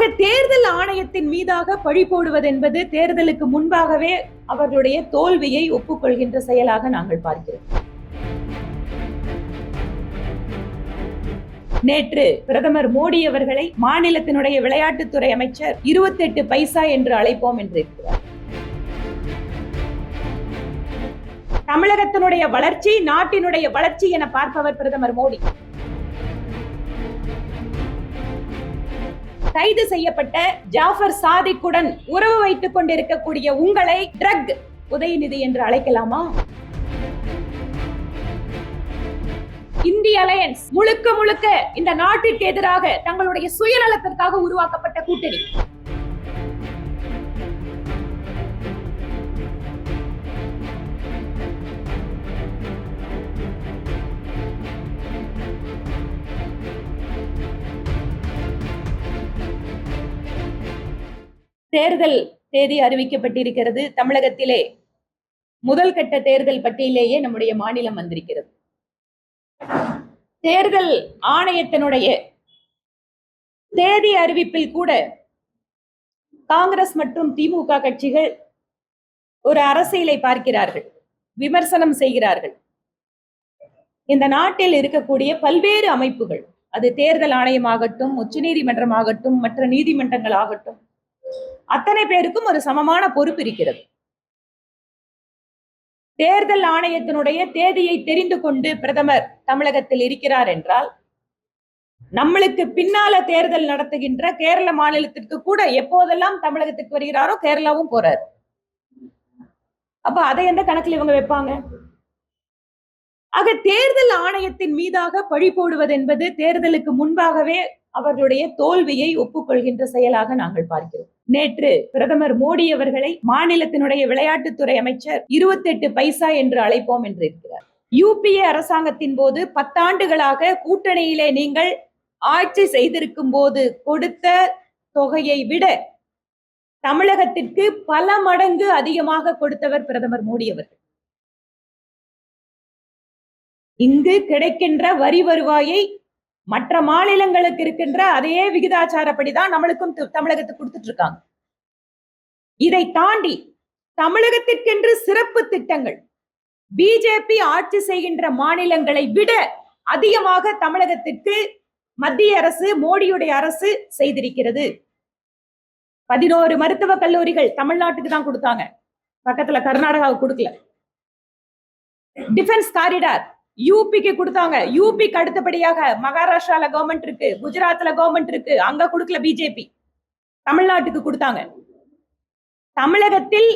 ஆக தேர்தல் ஆணையத்தின் மீதாக பழி போடுவது என்பது தேர்தலுக்கு முன்பாகவே அவர்களுடைய தோல்வியை ஒப்புக்கொள்கின்ற செயலாக நாங்கள் பார்க்கிறோம். நேற்று பிரதமர் மோடி அவர்களை மாநிலத்தினுடைய விளையாட்டுத்துறை அமைச்சர் இருபத்தெட்டு பைசா என்று அழைப்போம் என்று இருக்கிறார். தமிழகத்தினுடைய வளர்ச்சி நாட்டினுடைய வளர்ச்சி என பார்ப்பவர் பிரதமர் மோடி. கைது செய்யப்பட்ட ஜாஃபர் சாதிக்குடன் உறவு வைத்துக் கொண்டிருக்கக்கூடிய உங்களை ட்ரக் உதயநிதி என்று அழைக்கலாமா? இந்திய அலையன்ஸ் முழுக்க முழுக்க இந்த நாட்டிற்கு எதிராக தங்களுடைய சுயநலத்திற்காக உருவாக்கப்பட்ட கூட்டணி. தேர்தல் தேதி அறிவிக்கப்பட்டிருக்கிறது. தமிழகத்திலே முதல் கட்ட தேர்தல் பட்டியலேயே நம்முடைய மாநிலம் வந்திருக்கிறது. தேர்தல் ஆணையத்தினுடைய தேதி அறிவிப்பில் கூட காங்கிரஸ் மற்றும் திமுக கட்சிகள் ஒரு அரசியலை பார்க்கிறார்கள். விமர்சனம் செய்கிறார்கள். இந்த நாட்டில் இருக்கக்கூடிய பல்வேறு அமைப்புகள் அது தேர்தல் ஆணையமாகட்டும் உச்சநீதிமன்றமாகட்டும் மற்ற நீதிமன்றங்கள் ஆகட்டும் அத்தனை பேருக்கும் ஒரு சமமான பொறுப்பு இருக்கிறது. தேர்தல் ஆணையத்தினுடைய தேதியை தெரிந்து கொண்டு பிரதமர் தமிழகத்தில் இருக்கிறார் என்றால் நம்மளுக்கு பின்னால தேர்தல் நடத்துகின்ற கேரள மாநிலத்திற்கு கூட எப்போதெல்லாம் தமிழகத்துக்கு வருகிறாரோ கேரளாவும் போறார். அப்ப அதை எந்த கணக்கில் இவங்க வைப்பாங்க? ஆக தேர்தல் ஆணையத்தின் மீதாக பழி போடுவது என்பது தேர்தலுக்கு முன்பாகவே அவர்களுடைய தோல்வியை ஒப்புக்கொள்கின்ற செயலாக நாங்கள் பார்க்கிறோம். நேற்று பிரதமர் மோடி அவர்களை மாநிலத்தினுடைய விளையாட்டுத்துறை அமைச்சர் இருபத்தெட்டு பைசா என்று அழைப்போம் என்று இருக்கிறார். யூபிஏ அரசாங்கத்தின் போது பத்தாண்டுகளாக கூட்டணியிலே நீங்கள் ஆட்சி செய்திருக்கும் போது கொடுத்த தொகையை விட தமிழகத்திற்கு பல மடங்கு அதிகமாக கொடுத்தவர் பிரதமர் மோடி அவர்கள். இங்கு கிடைக்கின்ற வரி வருவாயை மற்ற மாநிலங்களுக்கு இருக்கின்ற அதே விகிதாச்சாரப்படிதான் நம்மளுக்கும் தமிழகத்துக்கு கொடுத்துட்டு இருக்காங்க இதை தாண்டி தமிழகத்திற்கென்று சிறப்பு திட்டங்கள் பிஜேபி ஆட்சி செய்கின்ற மாநிலங்களை விட அதிகமாக தமிழகத்திற்கு மத்திய அரசு மோடியுடைய அரசு செய்திருக்கிறது. பதினோரு மருத்துவக் கல்லூரிகள் தமிழ்நாட்டுக்கு தான் கொடுத்தாங்க. பக்கத்துல கர்நாடகாவுக்கு கொடுக்கல. டிஃபென்ஸ் காரிடார் யூபிக்கு கொடுத்தாங்க. யூபிக்கு அடுத்தபடியாக மகாராஷ்டிரால கவர்மெண்ட் இருக்கு குஜராத்ல கவர்மெண்ட் இருக்கு அங்க கொடுக்கல பிஜேபி தமிழ்நாட்டுக்கு கொடுத்தாங்க. தமிழகத்தில்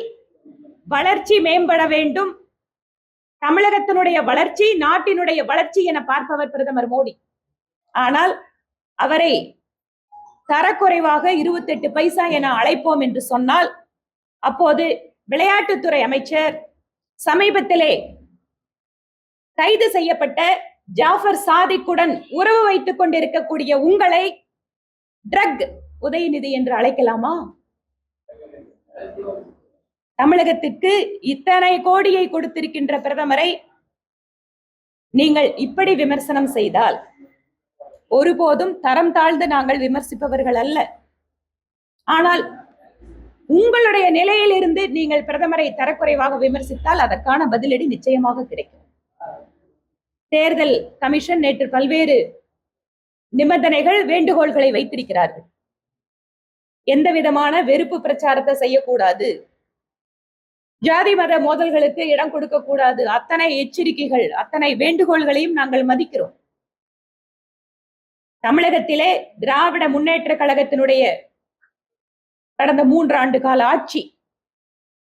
வளர்ச்சி மேம்பட வேண்டும். தமிழகத்தினுடைய வளர்ச்சி நாட்டினுடைய வளர்ச்சி என பார்ப்பவர் பிரதமர் மோடி. ஆனால் அவரை தரக்குறைவாக இருபத்தெட்டு பைசா என அழைப்போம் என்று சொன்னால் அப்போது விளையாட்டுத்துறை அமைச்சர் சமீபத்திலே கைது செய்யப்பட்ட ஜாஃபர் சாதிக்குடன் உறவு வைத்துக் கொண்டிருக்கக்கூடிய உங்களை ட்ரக் உதயநிதி என்று அழைக்கலாமா? தமிழகத்திற்கு இத்தனை கோடியை கொடுத்திருக்கின்ற பிரதமரை நீங்கள் இப்படி விமர்சனம் செய்தால் ஒருபோதும் தரம் தாழ்ந்து நாங்கள் விமர்சிப்பவர்கள் அல்ல. ஆனால் உங்களுடைய நிலையிலிருந்து நீங்கள் பிரதமரை தரக்குறைவாக விமர்சித்தால் அதற்கான பதிலடி நிச்சயமாக கிடைக்கும். தேர்தல் கமிஷன் நேற்று பல்வேறு நிபந்தனைகள் வேண்டுகோள்களை வைத்திருக்கிறார்கள். எந்த விதமான வெறுப்பு பிரச்சாரத்தை செய்யக்கூடாது. ஜாதி மத மோதல்களுக்கு இடம் கொடுக்க கூடாது அத்தனை எச்சரிக்கைகள் அத்தனை வேண்டுகோள்களையும் நாங்கள் மதிக்கிறோம். தமிழகத்திலே திராவிட முன்னேற்ற கழகத்தினுடைய கடந்த மூன்று ஆண்டு கால ஆட்சி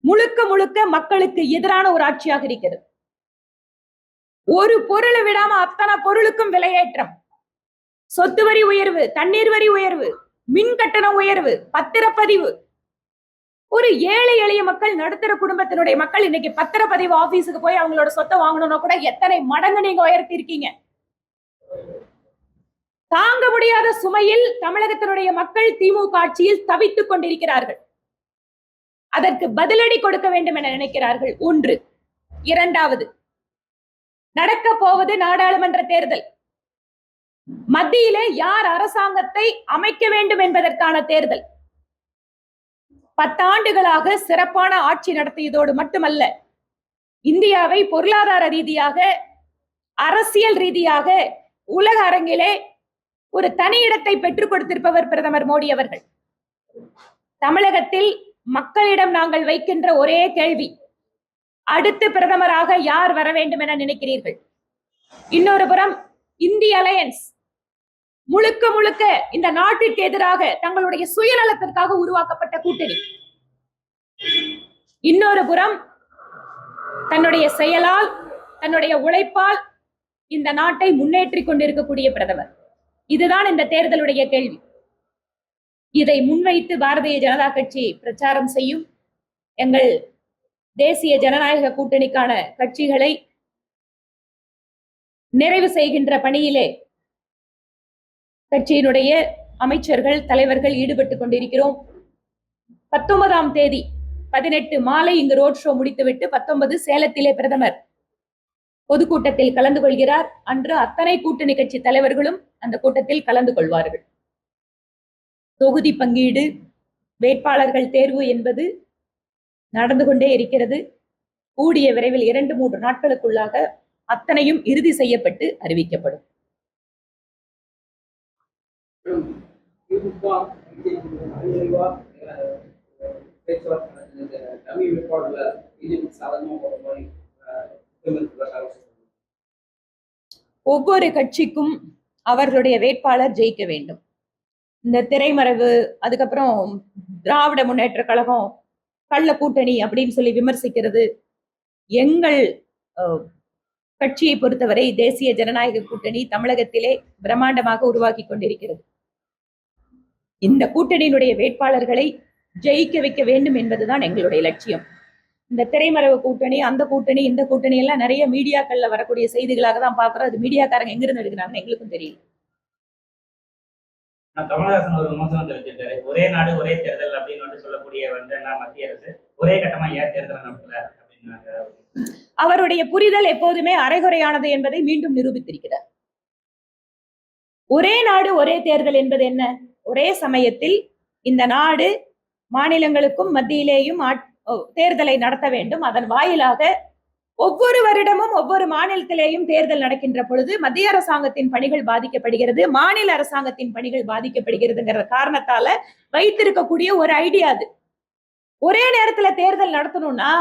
முழுக்க முழுக்க மக்களுக்கு எதிரான ஒரு ஆட்சியாக இருக்கிறது. ஒரு பொருளை விடாம அத்தனை பொருளுக்கும் விலையேற்றம். சொத்து வரி உயர்வு தண்ணீர் வரி உயர்வு மின் கட்டண உயர்வு பத்திரப்பதிவு. ஒரு ஏழை எளிய மக்கள் நடுத்தர குடும்பத்தினுடைய மக்கள் இன்னைக்கு பத்திரப்பதிவு ஆபீஸுக்கு போய் அவங்களோட சொத்தை வாங்கணும்னா கூட எத்தனை மடங்கு நீங்க உயர்த்தி இருக்கீங்க தாங்க முடியாத சுமையில் தமிழகத்தினுடைய மக்கள் திமுக ஆட்சியில் தவித்துக் கொண்டிருக்கிறார்கள். அதற்கு பதிலடி கொடுக்க வேண்டும் என நினைக்கிறார்கள். ஒன்று. இரண்டாவது நடக்க போவது நாடாளுமன்ற தேர்தல். மத்தியிலே யார் அரசாங்கத்தை அமைக்க வேண்டும் என்பதற்கான தேர்தல். பத்தாண்டுகளாக சிறப்பான ஆட்சி நடத்தியதோடு மட்டுமல்ல இந்தியாவை பொருளாதார ரீதியாக அரசியல் ரீதியாக உலக அரங்கிலே ஒரு தனி இடத்தை பெற்றுக் கொடுத்திருப்பவர் பிரதமர் மோடி அவர்கள். தமிழகத்தில் மக்களிடம் நாங்கள் வைக்கின்ற ஒரே கேள்வி அடுத்து பிரதமராக யார் வர வேண்டும் என நினைக்கிறீர்கள்? இன்னொரு புறம் இந்திய அலையன்ஸ் முழுக்க முழுக்க இந்த நாட்டிற்கு எதிராக தங்களுடைய சுயநலத்திற்காக உருவாக்கப்பட்ட கூட்டணி. இன்னொரு புறம் தன்னுடைய செயலால் தன்னுடைய உழைப்பால் இந்த நாட்டை முன்னேற்றிக் கொண்டிருக்கக்கூடிய பிரதமர். இதுதான் இந்த தேர்தலுடைய கேள்வி. இதை முன்வைத்து பாரதிய ஜனதா கட்சி பிரச்சாரம் செய்யும் எங்கள் தேசிய ஜனநாயக கூட்டணிக்கான கட்சிகளை நிறைவு செய்கின்ற பணியிலே கட்சியினுடைய அமைச்சர்கள் தலைவர்கள் ஈடுபட்டுக் கொண்டிருக்கிறோம். பத்தொன்பதாம் தேதி பதினெட்டு மாலை இங்கு ரோட் ஷோ முடித்துவிட்டு பத்தொன்பது சேலத்திலே பிரதமர் பொதுக்கூட்டத்தில் கலந்து கொள்கிறார். அன்று அத்தனை கூட்டணி கட்சி தலைவர்களும் அந்த கூட்டத்தில் கலந்து கொள்வார்கள். தொகுதி பங்கீடு வேட்பாளர்கள் தேர்வு என்பது நடந்து கொண்டே இருக்கிறது. கூடிய விரைவில் இரண்டு மூன்று நாட்களுக்குள்ளாக அத்தனையும் இறுதி செய்யப்பட்டு அறிவிக்கப்படும். ஒவ்வொரு கட்சிக்கும் அவர்களுடைய வேட்பாளர் ஜெயிக்க வேண்டும். இந்த திரைமறைவு அதுக்கப்புறம் திராவிட முன்னேற்ற கழகம் கள்ள கூட்டணி அப்படின்னு சொல்லி விமர்சிக்கிறது எங்கள் அஹ், கட்சியை பொறுத்தவரை தேசிய ஜனநாயக கூட்டணி தமிழகத்திலே பிரம்மாண்டமாக உருவாக்கி கொண்டிருக்கிறது. இந்த கூட்டணியினுடைய வேட்பாளர்களை ஜெயிக்க வைக்க வேண்டும் என்பதுதான் எங்களுடைய லட்சியம். இந்த திரைமறைவு கூட்டணி அந்த கூட்டணி இந்த கூட்டணி எல்லாம் நிறைய மீடியாக்கள்ல வரக்கூடிய செய்திகளாக தான் பாக்குறோம் அது மீடியாக்காரங்க எங்கிருந்து எடுக்கிறாங்கன்னு எங்களுக்கும் தெரியல. கமலஹாசன் ஒரு விமர்சனம் தெரிவிச்சிருக்காரு ஒரே நாடு ஒரே தேர்தல் அப்படின்னு வந்து சொல்லக்கூடிய வந்து மத்திய அரசு ஒரே கட்டமா ஏன் தேர்தல் நடத்தல அப்படின்னு அவருடைய புரிதல் எப்போதுமே அரைகுறையானது என்பதை மீண்டும் நிரூபித்திருக்கிறார். ஒரே நாடு ஒரே தேர்தல் என்பது என்ன? ஒரே சமயத்தில் இந்த நாடு மாநிலங்களுக்கும் மத்தியிலேயும் தேர்தலை நடத்த வேண்டும். அதன் வாயிலாக ஒவ்வொரு வருடமும் ஒவ்வொரு மாநிலத்திலேயும் தேர்தல் நடக்கின்ற பொழுது மத்திய அரசாங்கத்தின் பணிகள் பாதிக்கப்படுகிறது. மாநில அரசாங்கத்தின் பணிகள் பாதிக்கப்படுகிறதுங்கிற காரணத்தால வைத்திருக்கக்கூடிய ஒரு ஐடியா அது. ஒரே நேரத்துல தேர்தல் நடத்தணும்னா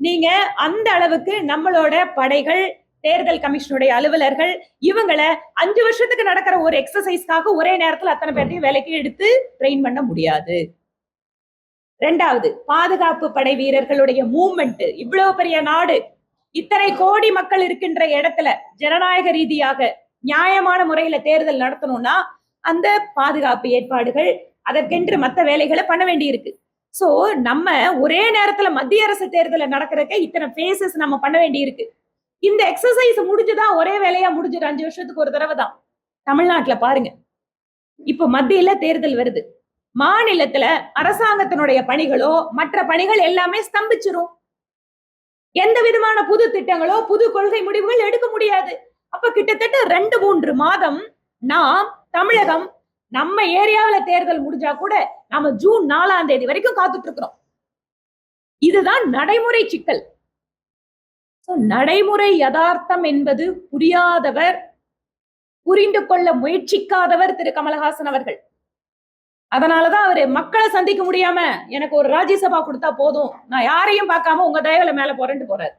நீங்க அந்த அளவுக்கு நம்மளோட படைகள் தேர்தல் கமிஷனுடைய அலுவலர்கள் இவங்கள அஞ்சு வருஷத்துக்கு நடக்கிற ஒரு எக்ஸசைஸ்க்காக ஒரே நேரத்துல அத்தனை பேர்த்தையும் வேலைக்கு எடுத்து ட்ரெயின் பண்ண முடியாது. ரெண்டாவது பாதுகாப்பு படை வீரர்களுடைய மூவ்மெண்ட் இவ்வளவு பெரிய நாடு. இத்தனை கோடி மக்கள் இருக்கின்ற இடத்துல ஜனநாயக ரீதியாக நியாயமான முறையில தேர்தல் நடத்தணும்னா அந்த பாதுகாப்பு ஏற்பாடுகள் அதற்கென்று மத்த வேலைகளை பண்ண வேண்டியிருக்கு. சோ நம்ம ஒரே நேரத்துல மத்திய அரசு தேர்தல நடக்கிறக்க இத்தனை பேசஸ் நம்ம பண்ண வேண்டியிருக்கு. இந்த எக்ஸசைஸ் முடிஞ்சுதான் ஒரே வேலையா முடிஞ்சிடும் அஞ்சு வருஷத்துக்கு ஒரு தடவை தான். தமிழ்நாட்டுல பாருங்க. இப்ப மத்தியில தேர்தல் வருது. மாநிலத்துல அரசாங்கத்தினுடைய பணிகளோ மற்ற பணிகள் எல்லாமே ஸ்தம்பிச்சிரும். எந்த விதமான புது திட்டங்களோ புது கொள்கை முடிவுகள் எடுக்க முடியாது. அப்ப கிட்டத்தட்ட ரெண்டு மூன்று மாதம் நாம் தமிழகம் நம்ம ஏரியாவுல தேர்தல் முடிஞ்சா கூட நாம ஜூன் நாலாம் தேதி வரைக்கும் காத்துட்டு இருக்கிறோம் இதுதான் நடைமுறை சிக்கல். நடைமுறை யதார்த்தம் என்பது புரியாதவர் புரிந்து கொள்ள முயற்சிக்காதவர் திரு கமலஹாசன் அவர்கள். அதனாலதான் அவரு மக்களை சந்திக்க முடியாம எனக்கு ஒரு ராஜ்யசபா கொடுத்தா போதும். நான் யாரையும் பார்க்காம உங்க தயவுல மேல போறேன்ட்டு போறாரு.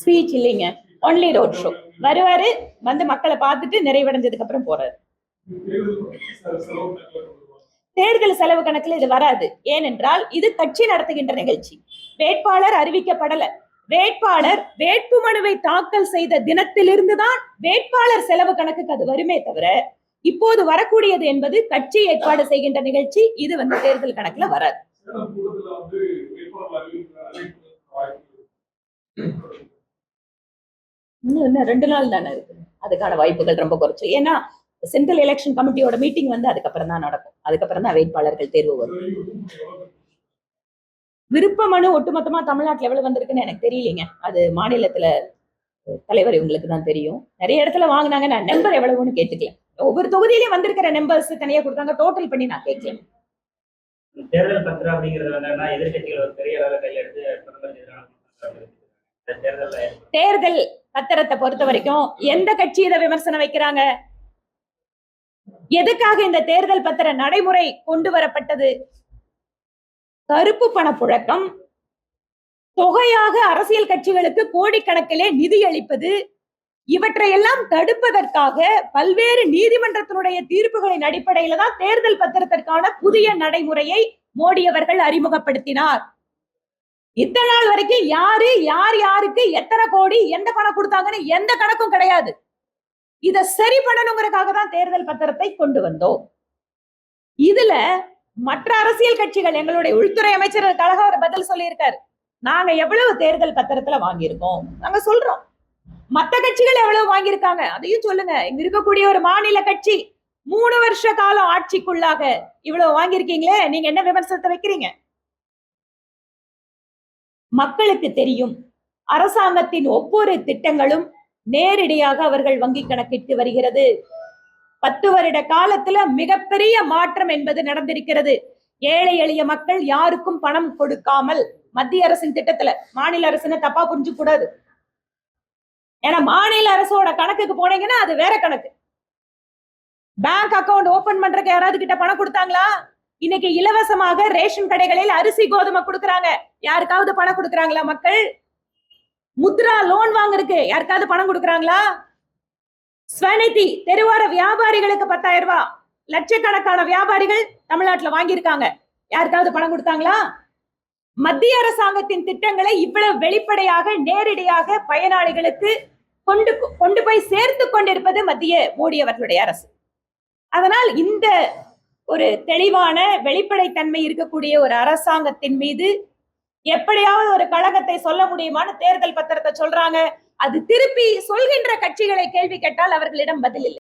ஸ்பீச் இல்லைங்க. ஒன்லி ரோட் ஷோ வருவாரு வந்து மக்களை பார்த்துட்டு நிறைவடைஞ்சதுக்கு அப்புறம் போறாரு. தேர்தல் செலவு கணக்குல இது வராது. ஏனென்றால் இது கட்சி நடத்துகின்ற நிகழ்ச்சி. வேட்பாளர் அறிவிக்கப்படல. வேட்பாளர் வேட்புமனுவை தாக்கல் செய்த தினத்திலிருந்து தான் வேட்பாளர் செலவு கணக்குக்கு அது வருமே தவிர இப்போது வரக்கூடியது என்பது கட்சி ஏற்பாடு செய்கின்ற நிகழ்ச்சி. இது வந்து தேர்தல் கணக்குல வராது. இன்னும் இன்னும் ரெண்டு நாள் தானே இருக்கு. அதுக்கான வாய்ப்புகள் ரொம்ப குறைச்சு. ஏன்னா சென்ட்ரல் எலெக்ஷன் கமிட்டியோட மீட்டிங் வந்து அதுக்கப்புறம் தான் நடக்கும். அதுக்கப்புறம் தான் வேட்பாளர்கள் தேர்வு வரும். விருப்ப மனு ஒட்டுமொத்தமா தமிழ்நாட்டுல எவ்வளவு வந்திருக்குன்னு எனக்கு தெரியலைங்க. அது மாநிலத்துல தலைவர் இவங்களுக்கு தான் தெரியும். நிறைய இடத்துல வாங்குனாங்க. நான் நம்பர் எவ்வளவுன்னு கேட்டுக்கல. ஒவ்வொரு தொகுதியிலயும் வந்திருக்கிற நம்பர்ஸ் தனியா கொடுத்தாங்க. டோட்டல் பண்ணி நான் கேட்கல. தேர்தல் பத்திரம் அப்படிங்கிறது எதிர்கட்சிகள் ஒரு பெரிய அளவில் கையில் எடுத்து தேர்தல் பத்திரத்தை பொறுத்த வரைக்கும் எந்த கட்சி இதை விமர்சனம் வைக்கிறாங்க? எதுக்காக இந்த தேர்தல் பத்திர நடைமுறை கொண்டு வரப்பட்டது? கருப்பு பண புழக்கம். தொகையாக அரசியல் கட்சிகளுக்கு கோடிக்கணக்கிலே நிதி அளிப்பது. இவற்றையெல்லாம் தடுப்பதற்காக பல்வேறு நீதிமன்றத்தினுடைய தீர்ப்புகளின் அடிப்படையில தான் தேர்தல் பத்திரத்திற்கான புதிய நடைமுறையை மோடி அவர்கள் அறிமுகப்படுத்தினார். இத்தனை நாள் வரைக்கும் யாரு யார் யாருக்கு எத்தனை கோடி எந்த பணம் கொடுத்தாங்கன்னு எந்த கணக்கும் கிடையாது. இத சரி பண்ணணுங்கிறதுக்காக தான் தேர்தல் பத்திரத்தை கொண்டு வந்தோம். இதுல மற்ற அரசியல் கட்சிகள் எங்களுடைய உள்துறை அமைச்சர் கழக அவர் பதில் சொல்லியிருக்காரு. நாங்க எவ்வளவு தேர்தல் பத்திரத்துல வாங்கியிருக்கோம்? நாங்க சொல்றோம். மத்த கட்சிகள் எவ்வளவு வாங்கியிருக்காங்க? அதையும் சொல்லுங்க. இங்க இருக்கக்கூடிய ஒரு மாநில கட்சி மூணு வருஷ காலம் ஆட்சிக்குள்ளாக இவ்வளவு வாங்கியிருக்கீங்களே? நீங்க என்ன விமர்சனத்தை வைக்கிறீங்க? மக்களுக்கு தெரியும். அரசாங்கத்தின் ஒவ்வொரு திட்டங்களும் நேரடியாக அவர்கள் வங்கி கணக்கிற்கு வருகிறது. பத்து வருட காலத்துல மிகப்பெரிய மாற்றம் என்பது நடந்திருக்கிறது. ஏழை எளிய மக்கள் யாருக்கும் பணம் கொடுக்காமல் மத்திய அரசின் திட்டத்துல மாநில அரசுன்னு தப்பா புரிஞ்சு கூடாது. ஏன்னா மாநில அரசோட கணக்குக்கு போனீங்கன்னா அது வேற கணக்கு. பேங்க் அக்கவுண்ட் ஓபன் பண்றதுக்கு யாராவது கிட்ட பணம் கொடுத்தாங்களா? இன்னைக்கு இலவசமாக ரேஷன் கடைகளில் அரிசி கோதுமை கொடுக்குறாங்க. யாருக்காவது பணம் கொடுக்குறாங்களா மக்கள்? முத்ரா லோன் வாங்குறதுக்கு யாருக்காவது பணம் கொடுக்குறாங்களா? ஸ்வநிதி தெருவார வியாபாரிகளுக்கு பத்தாயிரம் ரூபாய். லட்சக்கணக்கான வியாபாரிகள் தமிழ்நாட்டில் வாங்கியிருக்காங்க. யாருக்காவது பணம் கொடுத்தாங்களா? மத்திய அரசாங்கத்தின் திட்டங்களை இவ்வளவு வெளிப்படையாக நேரடியாக பயனாளிகளுக்கு கொண்டு கொண்டு போய் சேர்த்து கொண்டிருப்பது மத்திய மோடி அவர்களுடைய அரசு. அதனால் இந்த ஒரு தெளிவான வெளிப்படைத்தன்மை இருக்கக்கூடிய ஒரு அரசாங்கத்தின் மீது எப்படியாவது ஒரு கழகத்தை சொல்ல முடியுமான்னு தேர்தல் பத்திரத்தை சொல்றாங்க. அது திருப்பி சொல்கின்ற கட்சிகளை கேள்வி கேட்டால் அவர்களிடம் பதில் இல்லை.